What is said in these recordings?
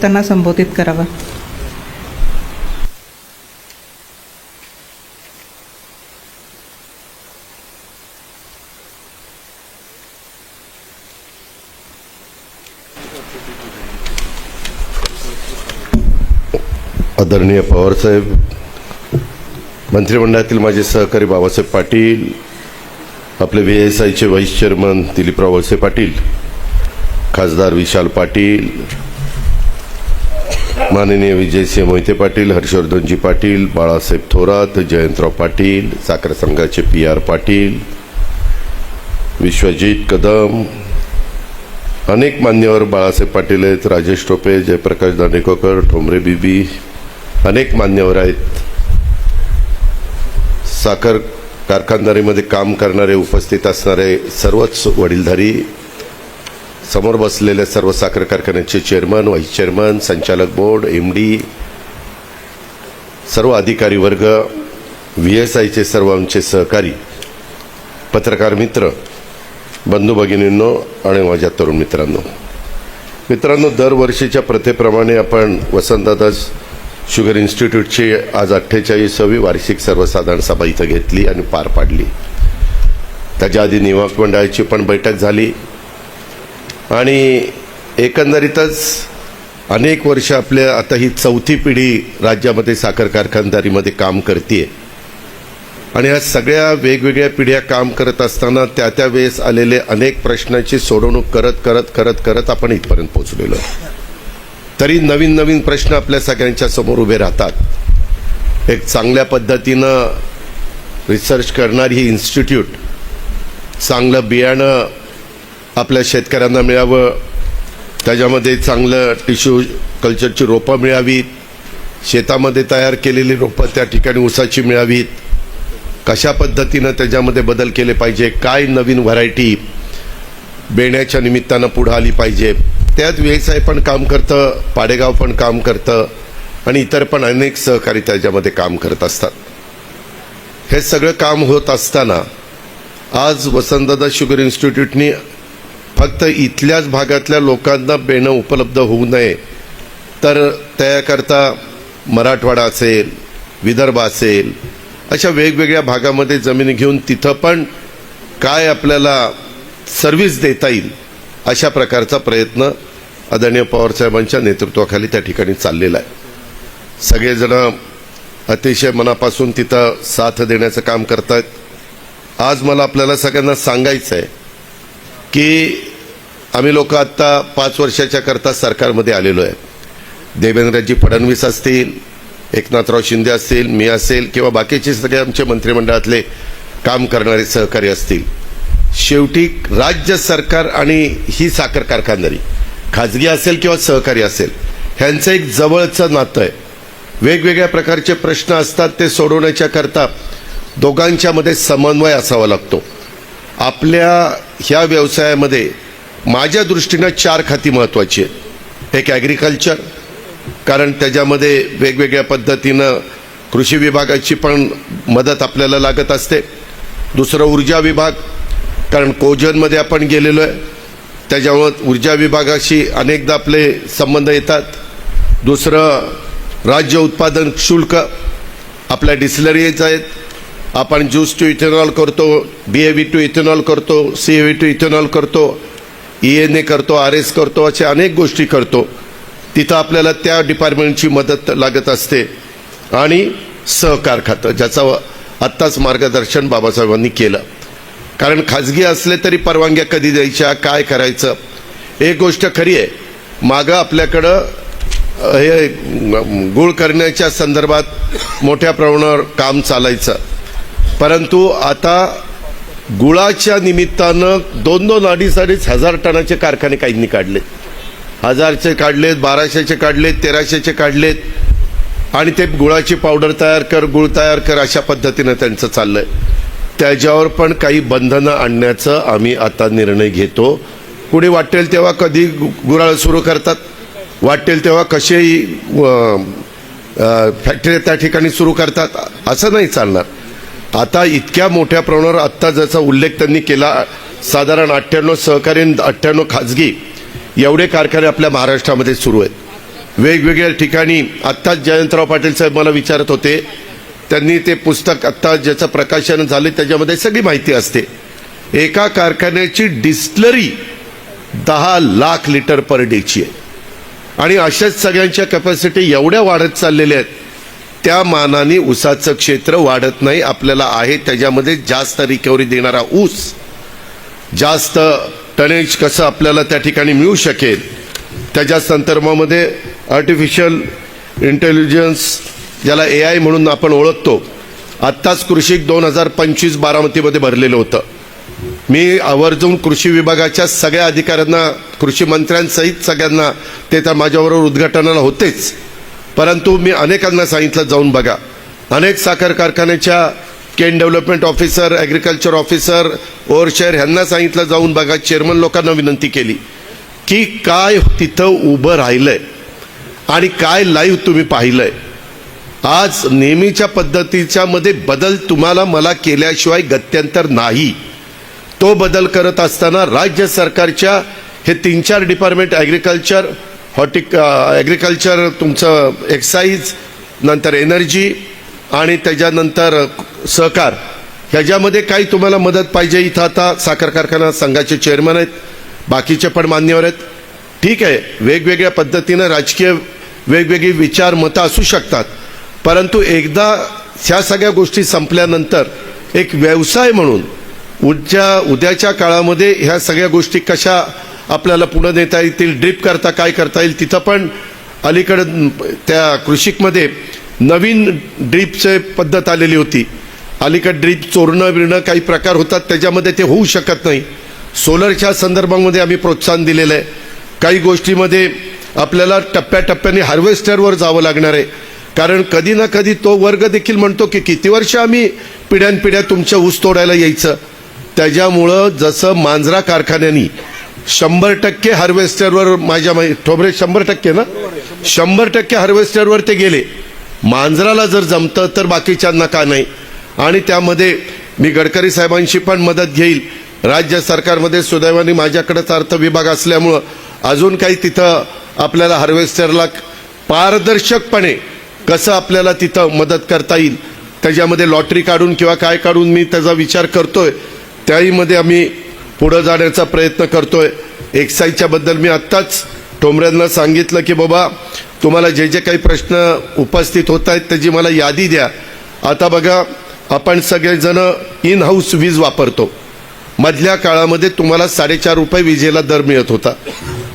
त्यांना संबोधित करावं. आदरणीय पवारसाहेब मंत्रिमंडळातील माझे सहकारी बाबासाहेब पाटील आपले व्ही एस आयचे व्हाईस चेअरमन दिलीपराव वळसे पाटील खासदार विशाल पाटील माननीय विजयसिंह मोहिते पाटील हर्षवर्धनजी पाटील बाळासाहेब थोरात जयंतराव पाटील साखर संघाचे पी आर पाटील विश्वजित कदम अनेक मान्यवर बाळासाहेब पाटील आहेत राजेश टोपे जयप्रकाश दांडेकोकर ठोंबरे बीबी अनेक मान्यवर आहेत. साखर कारखानदारीमध्ये काम करणारे उपस्थित असणारे सर्वच वडीलधारी समोर बसलेल्या सर्व साखर कारखान्याचे चेअरमन व्हाईस चेअरमन संचालक बोर्ड एम डी सर्व अधिकारी वर्ग व्ही एस आयचे सर्व आमचे सहकारी पत्रकार मित्र बंधू भगिनींनो आणि माझ्या तरुण मित्रांनो. मित्रांनो दरवर्षीच्या प्रथेप्रमाणे आपण वसंतदादा शुगर इन्स्टिट्यूटची आज अठ्ठेचाळीसावी वार्षिक सर्वसाधारण सभा इथं घेतली आणि पार पाडली. त्याच्या आधी निवास मंडळाची पण बैठक झाली. आणि एकंदरीतच अनेक वर्ष आपल्या आता ही चौथी पिढी राज्यामध्ये साखर कारखानदारीमध्ये काम करते आणि ह्या सगळ्या वेगवेगळ्या पिढ्या काम करत असताना त्या त्या वेळेस आलेले अनेक प्रश्नांची सोडवणूक करत करत करत करत आपण इथपर्यंत पोहोचलेलो तरी नवीन नवीन प्रश्न आपल्या सगळ्यांच्या समोर उभे राहतात. एक चांगल्या पद्धतीनं रिसर्च करणारी ही इन्स्टिट्यूट चांगलं बियाणं आपल्या शेतकऱ्यांना मिळावं. त्याच्यामध्ये चांगलं टिश्यू कल्चरची रोपं मिळावीत. शेतामध्ये तयार केलेली रोपं त्या ठिकाणी ऊसाची मिळावीत. कशा पद्धतीनं त्याच्यामध्ये बदल केले पाहिजे? काय नवीन व्हरायटी बेण्याच्या निमित्तानं पुढं आली पाहिजे? त्यात व्यवसाय पण काम करतं पाडेगाव पण काम करतं आणि इतर पण अनेक सहकारी त्याच्यामध्ये काम करत असतात. हे सगळं काम होत असताना आज वसंतदादा शुगर इन्स्टिट्यूटनी फक्त इथल्याच भागातल्या लोकांना बेणं उपलब्ध होऊ नये. तर त्याकरता मराठवाडा असेल विदर्भ असेल अशा वेगवेगळ्या भागामध्ये जमीन घेऊन तिथं पण काय आपल्याला सर्व्हिस देता येईल अशा प्रकारचा प्रयत्न आदरणीय पवारसाहेबांच्या नेतृत्वाखाली त्या ठिकाणी चाललेला आहे. सगळेजण अतिशय मनापासून तिथं साथ देण्याचं काम करतात आज मला आपल्याला सगळ्यांना सांगायचं आहे की आम्ही लोक आत्ता पाच वर्षाच्या करता सरकारमध्ये आलेलो आहे. देवेंद्रजी फडणवीस असतील एकनाथराव शिंदे असतील मी असेल किंवा बाकीचे सगळे आमचे मंत्रिमंडळातले काम करणारे सहकारी असतील. शेवटी राज्य सरकार आणि ही साखर कारखानदारी खाजगी असेल किंवा सहकारी असेल ह्यांचं एक जवळचं नातं आहे. वेगवेगळ्या प्रकारचे प्रश्न असतात ते सोडवण्याच्या करता दोघांच्यामध्ये समन्वय असावा लागतो. आपल्या ह्या व्यवसायामध्ये माझ्या दृष्टीनं चार खाती महत्त्वाची आहेत. एक ॲग्रिकल्चर कारण त्याच्यामध्ये वेगवेगळ्या पद्धतीनं कृषी विभागाची पण मदत आपल्याला लागत असते. दुसरं ऊर्जा विभाग कारण कोजनमध्ये आपण गेलेलो आहे. त्याच्यामुळं ऊर्जा विभागाशी अनेकदा आपले संबंध येतात. दुसरं राज्य उत्पादन शुल्क आपल्या डिस्लरीज आहेत. आपण ज्यूस टू इथेनॉल करतो B A V to ethanol करतो C A V to ethanol करतो. ई एन ए करतो आर एस करतो अशा अनेक गोष्टी करतो. तिथं आपल्याला त्या डिपार्टमेंटची मदत लागत असते. आणि सहकार खातं ज्याचं आत्ताच मार्गदर्शन बाबासाहेबांनी केलं. कारण खाजगी असले तरी परवानग्या कधी द्यायच्या काय करायचं? एक गोष्ट खरी आहे. मागं आपल्याकडं हे गुळ करण्याच्या संदर्भात मोठ्या प्रमाणावर काम चालायचं. परंतु आता गुळाच्या निमित्तानं दोन दोन अडीच अडीच हजार टनाचे कारखाने काहींनी काढलेत. हजारचे काढलेत बाराशेचे काढलेत तेराशेचे काढलेत. आणि ते गुळाची पावडर तयार कर गुळ तयार कर अशा पद्धतीनं त्यांचं चाललंय. त्याच्यावर पण काही बंधनं आणण्याचं आम्ही आता निर्णय घेतो. कुणी वाटेल तेव्हा कधी गु- गुराळ सुरू करतात. वाटेल तेव्हा कसेही फॅक्टरी त्या ठिकाणी सुरू करतात. असं नाही चालणार. आता इतक्या मोठ्या प्रमाणावर आत्ता ज्याचा उल्लेख त्यांनी केला साधारण अठ्ठ्याण्णव सहकारी अठ्ठ्याण्णव खाजगी एवढे कारखाने आपल्या महाराष्ट्रामध्ये सुरू आहेत. वेगवेगळ्या ठिकाणी आत्ताच जयंतराव पाटील साहेब मला विचारत होते. त्यांनी ते पुस्तक आत्ता ज्याचं प्रकाशन झाले त्याच्यामध्ये सगळी माहिती असते. एका कारखान्याची डिस्टलरी दहा लाख लिटर पर डेची आहे. आणि अशाच सगळ्यांच्या कॅपॅसिटी एवढ्या वाढत चाललेल्या आहेत त्या मानाने ऊसाचं क्षेत्र वाढत नाही आपल्याला आहे. त्याच्यामध्ये जास्त रिकव्हरी देणारा ऊस जास्त टनेज कसं आपल्याला त्या ठिकाणी मिळू शकेल त्याच्या संदर्भामध्ये आर्टिफिशियल इंटेलिजन्स ज्याला ए आय म्हणून आपण ओळखतो आत्ताच कृषिक दोन हजार पंचवीस बारामतीमध्ये भरलेलं होतं. मी आवर्जून कृषी विभागाच्या सगळ्या अधिकाऱ्यांना कृषी मंत्र्यांसहित सगळ्यांना ते तर माझ्याबरोबर उद्घाटनाला होतेच. परंतु मी अनेकांना सांगितलं जाऊन बघा. अनेक साखर कारखान्याच्या cane development officer agriculture officer overseer ह्यांना सांगितलं जाऊन बघा चेअरमन लोकांना विनंती केली की काय तिथं उभं राहिलंय आणि काय लाईव्ह तुम्ही पाहिलंय. आज नेहमीच्या पद्धतीच्या मध्ये बदल तुम्हाला मला केल्याशिवाय गत्यंतर नाही. तो बदल करत असताना राज्य सरकारच्या हे तीन चार डिपार्टमेंट ॲग्रिकल्चर हॉर्टिक ॲग्रिकल्चर uh, तुमचं एक्साईज नंतर एनर्जी आणि त्याच्यानंतर uh, सहकार. ह्याच्यामध्ये काही तुम्हाला मदत पाहिजे इथं आता साखर कारखाना संघाचे चेअरमन आहेत बाकीचे पण मान्यवर आहेत. ठीक आहे वेगवेगळ्या पद्धतीनं राजकीय वेगवेगळी विचार मतं असू शकतात. परंतु एकदा ह्या सगळ्या गोष्टी संपल्यानंतर एक व्यवसाय म्हणून उद्या उद्याच्या काळामध्ये ह्या सगळ्या गोष्टी कशा आपल्याला पुढं नेता येतील ड्रिप करता काय करता येईल तिथं पण अलीकडं त्या कृषिकमध्ये नवीन ड्रीपचे पद्धत आलेली होती. अलीकड ड्रीप चोरणं बिरणं काही प्रकार होतात त्याच्यामध्ये ते होऊ शकत नाही. सोलरच्या संदर्भामध्ये आम्ही प्रोत्साहन दिलेलं आहे. काही गोष्टीमध्ये आपल्याला टप्प्याटप्प्याने हार्वेस्टरवर जावं लागणार आहे. कारण कधी ना कधी तो वर्ग देखील म्हणतो की किती वर्ष आम्ही पिढ्यानपिढ्या तुमच्या ऊस तोडायला यायचं. त्याच्यामुळं जसं मांजरा कारखान्यांनी शंभर टक्के हार्वेस्टरवर माझ्या ठोबरे शंभर टक्के ना? शंभर टक्के हार्वेस्टरवर ते गेले. मांजराला जर जमतं तर बाकीच्यांना का नाही? आणि त्यामध्ये मी गडकरी साहेबांशी पण मदत घेईल. राज्य सरकारमध्ये सुदैवाने माझ्याकडेच अर्थ विभाग असल्यामुळं अजून काही तिथं आपल्याला हार्वेस्टरला पारदर्शकपणे कसं आपल्याला तिथं मदत करता येईल त्याच्यामध्ये लॉटरी काढून किंवा काय काढून मी त्याचा विचार करतोय. त्याहीमध्ये आम्ही पुढं जाण्याचा प्रयत्न करतोय. एक्साईजच्या बद्दल मी आत्ताच ठोंबऱ्यांना सांगितलं की बाबा तुम्हाला जे जे काही प्रश्न उपस्थित होत आहेत त्याची मला यादी द्या. आता बघा आपण सगळेजण इन हाऊस वीज वापरतो. मधल्या काळामध्ये तुम्हाला साडेचार रुपये विजेला दर मिळत होता.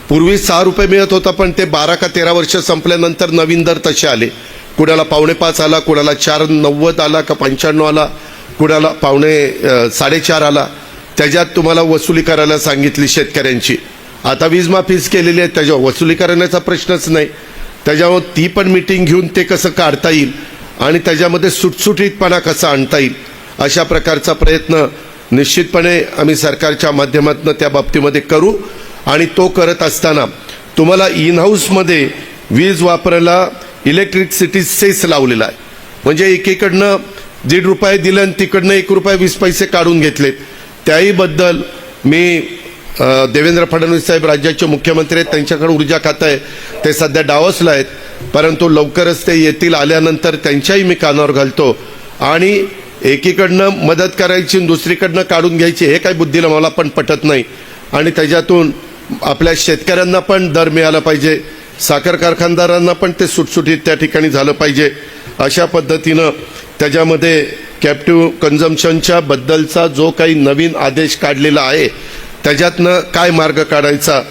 पूर्वी सहा रुपये मिळत होता पण ते बारा का तेरा वर्ष संपल्यानंतर नवीन दर तसे आले. कुणाला पावणे पाच आला कुणाला चार नव्वद आला का पंच्याण्णव आला कुणाला पावणे साडेचार आला. त्याच्यात तुम्हाला वसुली करायला सांगितली शेतकऱ्यांची. आता वीज माफीच केलेली आहे त्याच्यावर वसुली करण्याचा प्रश्नच नाही. त्याच्यावर ती पण मिटिंग घेऊन ते कसं काढता येईल आणि त्याच्यामध्ये सुटसुटीतपणा कसा आणता येईल अशा प्रकारचा प्रयत्न निश्चितपणे आम्ही सरकारच्या माध्यमातून त्या बाबतीमध्ये करू. आणि तो करत असताना तुम्हाला इन हाऊसमध्ये वीज वापरायला इलेक्ट्रिसिटी सेस लावलेला आहे. म्हणजे एकीकडनं दीड रुपये दिलं आणि तिकडनं एक रुपये वीस पैसे काढून घेतलेत. त्याहीबद्दल मी देवेंद्र फडणवीस साहेब राज्याचे मुख्यमंत्री आहेत त्यांच्याकडे ऊर्जा खातं आहे ते सध्या डावसला आहेत परंतु लवकरच ते येतील आल्यानंतर त्यांच्याही मी कानावर घालतो. आणि एकीकडनं मदत करायची आणि दुसरीकडनं काढून घ्यायची हे काही बुद्धीला मला पण पटत नाही. आणि त्याच्यातून आपल्या शेतकऱ्यांना पण दर मिळाला पाहिजे साखर कारखानदारांना पण ते सुटसुटीत त्या ठिकाणी झालं पाहिजे अशा पद्धतीनं त्याच्यामध्ये कॅप्टिव्ह कन्झम्पशनच्या बद्दलचा जो काही नवीन आदेश काढलेला आहे त्याच्यातनं काय मार्ग काढायचा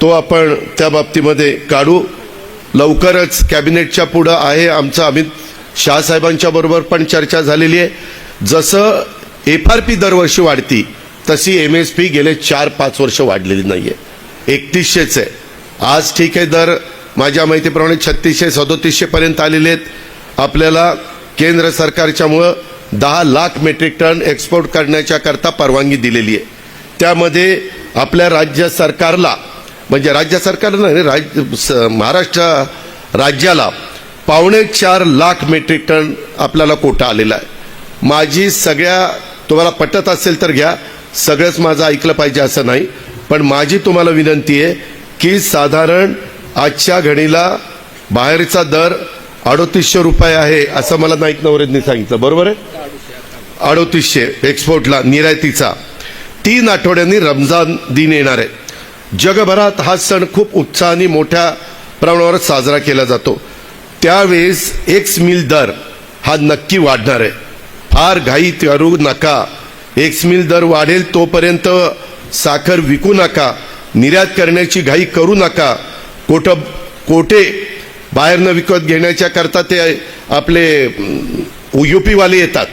तो आपण त्या बाबतीमध्ये काढू. लवकरच कॅबिनेटच्या पुढं आहे आमचं अमित शहासाहेबांच्या बरोबर पण चर्चा झालेली आहे. जसं एफ आर पी दरवर्षी वाढती तशी एम एस पी गेले चार पाच वर्ष वाढलेली नाही आहे एकतीसशेच आहे. आज ठीक आहे दर माझ्या माहितीप्रमाणे छत्तीसशे सदोतीसशे पर्यंत आलेले आहेत. आपल्याला केंद्र सरकारच्यामुळं दहा लाख मेट्रिक टन एक्सपोर्ट करण्याच्या करता परवानगी दिलेली आहे त्यामध्ये आपल्या राज्य सरकारला म्हणजे राज्य सरकारला नाही राज्य स- महाराष्ट्र राज्याला पावणे चार लाख मेट्रिक टन आपल्याला कोटा आलेला आहे. माझी सगळ्या तुम्हाला पटत असेल तर घ्या सगळंच माझं ऐकलं पाहिजे असं नाही पण माझी तुम्हाला विनंती आहे की साधारण आजच्या घडीला बाहेरचा दर अडोतीसशे रुपये आहे असं मला नाईक नवरेंनी सांगितलं. बरोबर आहे? अडोतीसशे एक्सपोर्टला निर्यातीचा. तीन आठवड्यांनी रमजान दिन येणार आहे. जगभरात हा सण खूप उत्साहाने मोठ्या प्रमाणावर साजरा केला जातो. त्यावेळेस एक्स मिल दर हा नक्की वाढणार आहे. फार घाई करू नका. एक्स मिल दर वाढेल तोपर्यंत साखर विकू नका. निर्यात करण्याची घाई करू नका. कोट कोटे बाहेरनं विकत घेण्याच्या करता ते आपले युपीवाले येतात.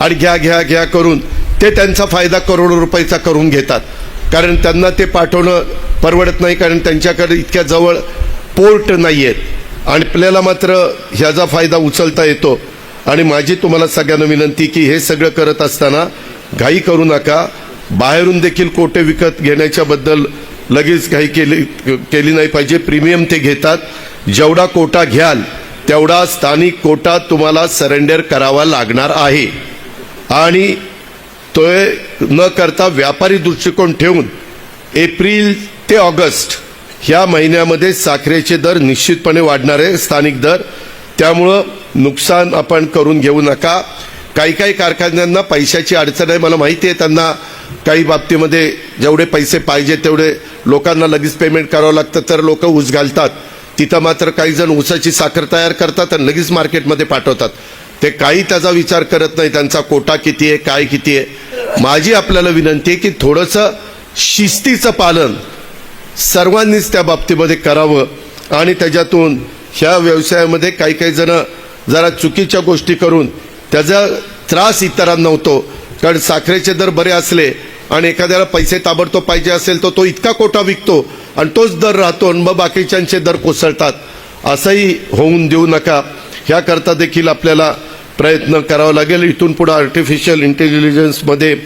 आणि घ्या घ्या घ्या करून ते त्यांचा फायदा करोडो रुपयाचा करून घेतात. कारण त्यांना ते पाठवणं परवडत नाही कारण त्यांच्याकडे इतक्या जवळ पोर्ट नाही आहेत आणि आपल्याला मात्र ह्याचा फायदा उचलता येतो. आणि माझी तुम्हाला सगळ्यांना विनंती की हे सगळं करत असताना घाई करू नका. बाहेरून देखील कोटे विकत घेण्याच्याबद्दल लगेच घाई केली केली नाही पाहिजे. प्रीमियम ते घेतात. जेवढा कोटा घ्याल तेवढा स्थानिक कोटा तुम्हाला सरेंडर करावा लागणार आहे. आणि तो न करता व्यापारी दृष्टिकोन ठेवून एप्रिल ते ऑगस्ट ह्या महिन्यामध्ये साखरेचे दर निश्चितपणे वाढणार आहे स्थानिक दर. त्यामुळं नुकसान आपण करून घेऊ नका. काही काही कारखान्यांना पैशाची अडचण आहे मला माहिती आहे त्यांना काही बाबतीमध्ये जेवढे पैसे पाहिजे तेवढे लोकांना लगेच पेमेंट करावं लागतं तर लोक ऊस घालतात. तिथं मात्र काही जण ऊसाची साखर तयार करतात आणि लगेच मार्केटमध्ये पाठवतात. ते काही त्याचा विचार करत नाही त्यांचा कोटा किती आहे काय किती आहे. माझी आपल्याला विनंती आहे की थोडंसं शिस्तीचं पालन सर्वांनीच त्या बाबतीमध्ये करावं आणि त्याच्यातून ह्या व्यवसायामध्ये काही काही जण जरा चुकीच्या गोष्टी करून त्याचा त्रास इतरांना होतो. कारण साखरेचे दर बरे असले आणि एखाद्याला पैसे ताबडतोब पाहिजे असेल तर तो इतका कोटा विकतो. आणि तोच दर राहतो आणि मग बाकीच्यांचे दर कोसळतात. असंही होऊन देऊ नका. ह्याकरता देखील आपल्याला प्रयत्न करावा लागेल. इथून पुढे आर्टिफिशियल इंटेलिजन्समध्ये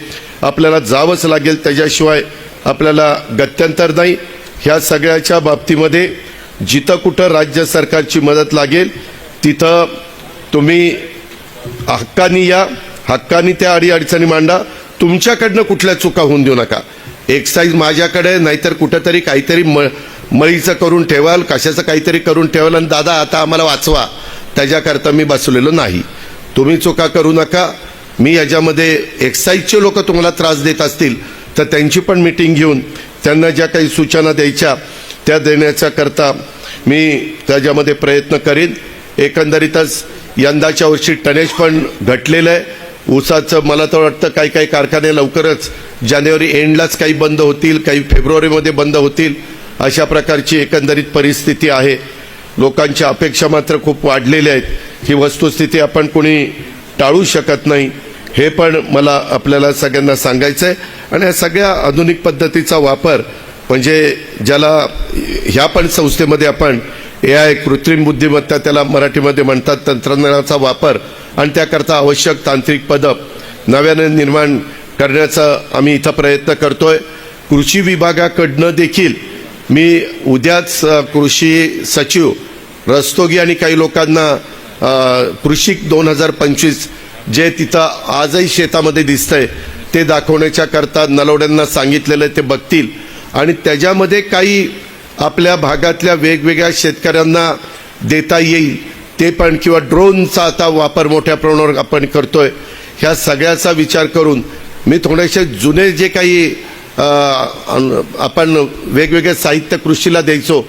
आपल्याला जावंच लागेल. त्याच्याशिवाय आपल्याला गत्यंतर नाही. ह्या सगळ्याच्या बाबतीमध्ये जिथं कुठं राज्य सरकारची मदत लागेल तिथं तुम्ही हक्कानी या. हक्कानी त्या अडीअडचणी मांडा. तुमच्याकडनं कुठल्या चुका होऊन देऊ नका. एक्साईज माझ्याकडे नाहीतर कुठंतरी काहीतरी म मळीचं करून ठेवाल कशाचं काहीतरी करून ठेवाल आणि दादा आता आम्हाला वाचवा. त्याच्याकरता मी बसलेलो नाही. तुम्ही चुका करू नका. मी याच्यामध्ये एक्साईजचे लोक तुम्हाला त्रास देत असतील तर त्यांची पण मिटिंग घेऊन त्यांना ज्या काही सूचना द्यायच्या त्या देण्याच्या करता मी त्याच्यामध्ये प्रयत्न करीन. एकंदरीतच यंदाच्या वर्षी टनेज पण घटलेलं आहे. ऊसाचं मला तर वाटतं काही काही कारखाने लवकरच जानेवारी एंडलाच काही बंद होतील काही फेब्रुवारीमध्ये बंद होतील अशा प्रकारची एकंदरीत परिस्थिती आहे. लोकांच्या अपेक्षा मात्र खूप वाढलेल्या आहेत. ही वस्तुस्थिती आपण कोणी टाळू शकत नाही. हे पण मला आपल्याला सगळ्यांना सांगायचं आहे आणि या सगळ्या आधुनिक पद्धतीचा वापर म्हणजे ज्याला ह्या पण संस्थेमध्ये आपण ए आय कृत्रिम बुद्धिमत्ता त्याला मराठीमध्ये म्हणतात तंत्रज्ञानाचा वापर आणि त्याकरता आवश्यक तांत्रिक पदक नव्याने निर्माण करण्याचा आम्ही इथं प्रयत्न करतोय. कृषी विभागाकडनं देखील मी उद्याच कृषी सचिव रस्तोगी आणि काही लोकांना कृषी दोन हजार पंचवीस जे तिथं आजही शेतामध्ये दिसतंय ते दाखवण्याच्या करता नलवड्यांना सांगितलेलं आहे ते बघतील. आणि त्याच्यामध्ये काही आपल्या भागातल्या वेगवेगळ्या शेतकऱ्यांना देता येईल. ते पण किंवा ड्रोनचा आता वापर मोठ्या प्रमाणावर आपण करतोय ह्या सगळ्याचा विचार करून मी थोडेसे जुने जे काही आपण वेगवेगळे साहित्य कृषीला द्यायचो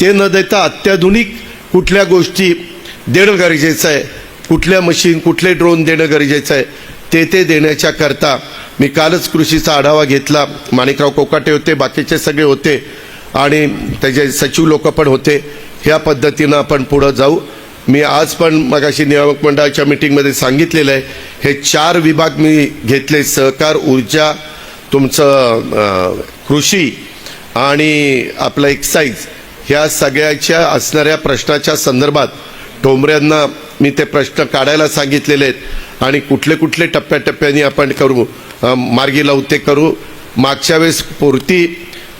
ते न देता अत्याधुनिक कुठल्या गोष्टी देणं गरजेचं आहे कुठल्या मशीन कुठले ड्रोन देणं गरजेचं आहे ते ते देण्याच्या करता मी कालच कृषीचा आढावा घेतला. माणिकराव कोकाटे होते बाकीचे सगळे होते आणि त्याचे सचिव लोक पण होते. ह्या पद्धतीनं आपण पुढं जाऊ. मी आज पण मगाशी नियामक मंडळाच्या मिटिंगमध्ये सांगितलेलं आहे. हे चार विभाग मी घेतले सहकार ऊर्जा तुमचं कृषी आणि आपलं एक्साईज ह्या सगळ्याच्या असणाऱ्या प्रश्नाच्या संदर्भात ठोंबऱ्यांना मी ते प्रश्न काढायला सांगितलेले आहेत. आणि कुठले कुठले टप्प्याटप्प्याने आपण करू मार्गी लावू ते करू. मागच्या वेळेस पुरती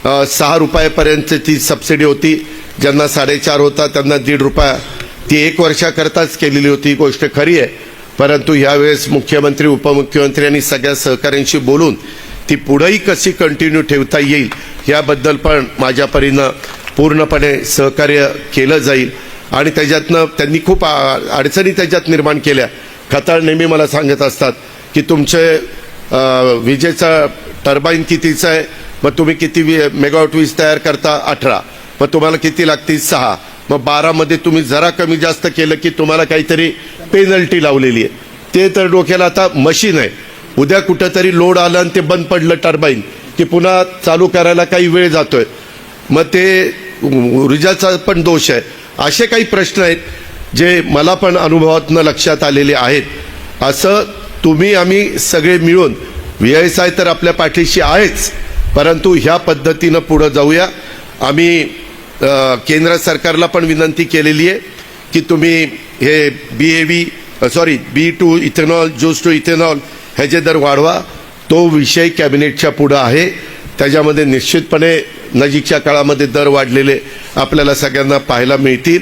सहा रुपयापर्यंत ती सबसिडी होती. ज्यांना साडेचार होता त्यांना दीड रुपया ती एक वर्षाकरताच केलेली होती ही गोष्ट खरी आहे. परंतु यावेळेस मुख्यमंत्री उपमुख्यमंत्री आणि सगळ्या सहकाऱ्यांशी बोलून ती पुढेही कशी कंटिन्यू ठेवता येईल याबद्दल पण माझ्या परीनं पूर्णपणे सहकार्य केलं जाईल. आणि त्याच्यातनं त्यांनी खूप अडचणी त्याच्यात निर्माण केल्या. खताळ नेहमी मला सांगत असतात की तुमचे विजेचा टर्बाईन कितीचं आहे मग तुम्ही किती मेगावॉट वीज तयार करता? अठरा. मग तुम्हाला किती लागतील? सहा. मग बारामध्ये तुम्ही जरा कमी जास्त केलं की तुम्हाला काहीतरी पेनल्टी लावलेली आहे. ते तर डोक्याला आता मशीन आहे. उद्या कुठंतरी लोड आलं आणि ते बंद पडलं टर्बाईन की पुन्हा चालू करायला काही वेळ जातोय. मग ते ऊर्जाचा पण दोष आहे. असे काही प्रश्न आहेत जे मला पण अनुभवातनं लक्षात आलेले आहेत. असं तुम्ही आम्ही सगळे मिळून व्ही एस आय तर आपल्या पाठीशी आहेच परंतु ह्या पद्धतीनं पुढं जाऊया. आम्ही केंद्र सरकारला पण विनंती केलेली आहे की तुम्ही हे B A V sorry B to ethanol juice to ethanol ह्याचे दर वाढवा तो विषय कॅबिनेटच्या पुढं आहे. त्याच्यामध्ये निश्चितपणे नजीकच्या काळामध्ये दर वाढलेले आपल्याला सगळ्यांना पाहायला मिळतील.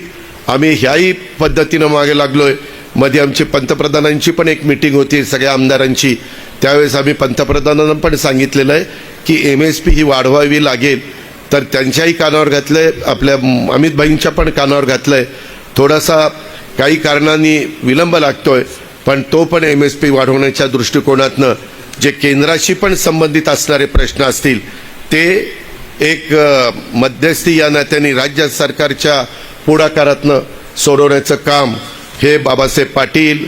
आम्ही ह्याही पद्धतीनं मागे लागलो आहे मध्ये आमची पंतप्रधानांची पण एक मिटिंग होती सगळ्या आमदारांची. त्यावेळेस आम्ही पंतप्रधानांना पण सांगितलेलं आहे की एम एस पी ही वाढवावी लागेल. तर त्यांच्याही कानावर घातलंय आपल्या अमितभाईंच्या पण कानावर घातलं आहे थोडासा काही कारणांनी विलंब लागतो आहे पण तो पण एम एस पी वाढवण्याच्या दृष्टिकोनातनं जे केंद्राशी पण संबंधित असणारे प्रश्न असतील ते एक मध्यस्थी या नात्याने राज्य सरकारच्या पुढाकारातनं सोडवण्याचं काम हे बाबासाहेब पाटील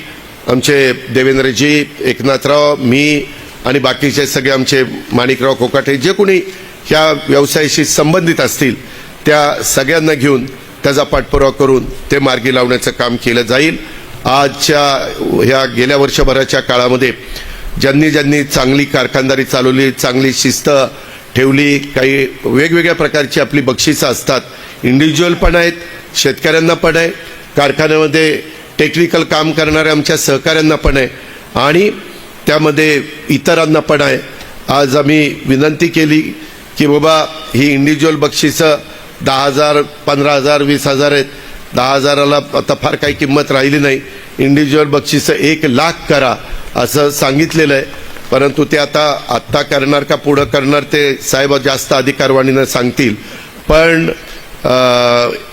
आमचे देवेंद्रजी एकनाथराव मी आणि बाकीचे सगळे आमचे माणिकराव कोकाटे जे कोणी ह्या व्यवसायाशी संबंधित असतील त्या सगळ्यांना घेऊन त्याचा पाठपुरावा करून ते मार्गी लावण्याचं काम केलं जाईल. आजच्या ह्या गेल्या वर्षभराच्या काळामध्ये ज्यांनी ज्यांनी चांगली कारखानदारी चालवली चांगली शिस्त ठेवली काही वेगवेगळ्या प्रकारची आपली बक्षिसं असतात. इंडिव्हिज्युअल पण आहेत शेतकऱ्यांना पण आहे कारखान्यामध्ये टेक्निकल काम करणाऱ्या आमच्या सहकाऱ्यांना पण आहे आणि त्यामध्ये इतरांना पण आहे. आज आम्ही विनंती केली की बाबा ही इंडिव्हिज्युअल बक्षिसं दहा हजार पंधरा हजार वीस हजार आहेत. दहा हजाराला आता फार काही किंमत राहिली नाही. इंडिव्हिज्युअल बक्षिसं एक लाख करा असं सांगितलेलं आहे. परंतु ते आता आत्ता करणार का पुढं करणार ते साहेब जास्त अधिकारवाणीनं सांगतील. पण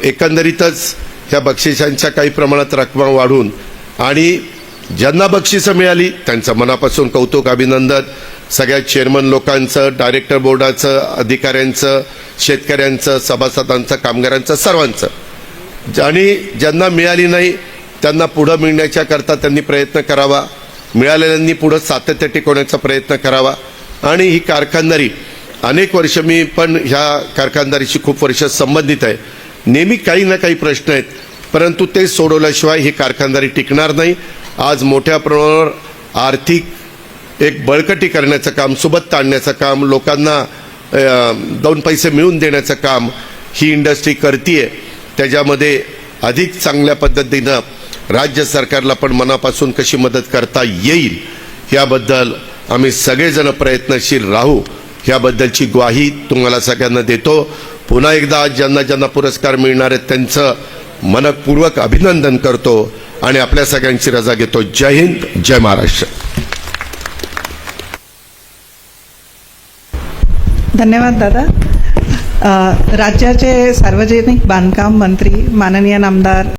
एकंदरीतच ह्या बक्षिसांच्या काही प्रमाणात रकमा वाढून आणि ज्यांना बक्षिसं मिळाली त्यांचं मनापासून कौतुक अभिनंदन. सगळ्या चेअरमन लोकांचं डायरेक्टर बोर्डाचं अधिकाऱ्यांचं शेतकऱ्यांचं सभासदांचं कामगारांचं सर्वांचं. आणि ज्यांना मिळाली नाही त्यांना पुढं मिळण्याच्या करता त्यांनी प्रयत्न करावा. मिळालेल्यांनी पुढं सातत्य टिकवण्याचा प्रयत्न करावा. आणि ही कारखानदारी अनेक वर्ष मी पण ह्या कारखानदारीशी खूप वर्ष संबंधित आहे. नेहमी काही ना काही प्रश्न आहेत परंतु ते सोडवल्याशिवाय ही कारखानदारी टिकणार नाही. आज मोठ्या प्रमाणावर आर्थिक एक बळकटी करण्याचं काम सुबत्त आणण्याचं काम लोकांना दोन पैसे मिळवून देण्याचं काम ही इंडस्ट्री करते त्याच्यामध्ये अधिक चांगल्या पद्धतीनं राज्य सरकारला पण मनापासून कशी मदत करता येईल याबद्दल आम्ही सगळेजण प्रयत्नशील राहू. याबद्दलची ग्वाही तुम्हाला सगळ्यांना देतो. पुन्हा एकदा आज ज्यांना ज्यांना पुरस्कार मिळणार आहेत त्यांचं मनपूर्वक अभिनंदन करतो. आणि आपल्या सगळ्यांची रजा घेतो. जय हिंद जय महाराष्ट्र. धन्यवाद दादा. राज्याचे सार्वजनिक बांधकाम मंत्री माननीय नामदार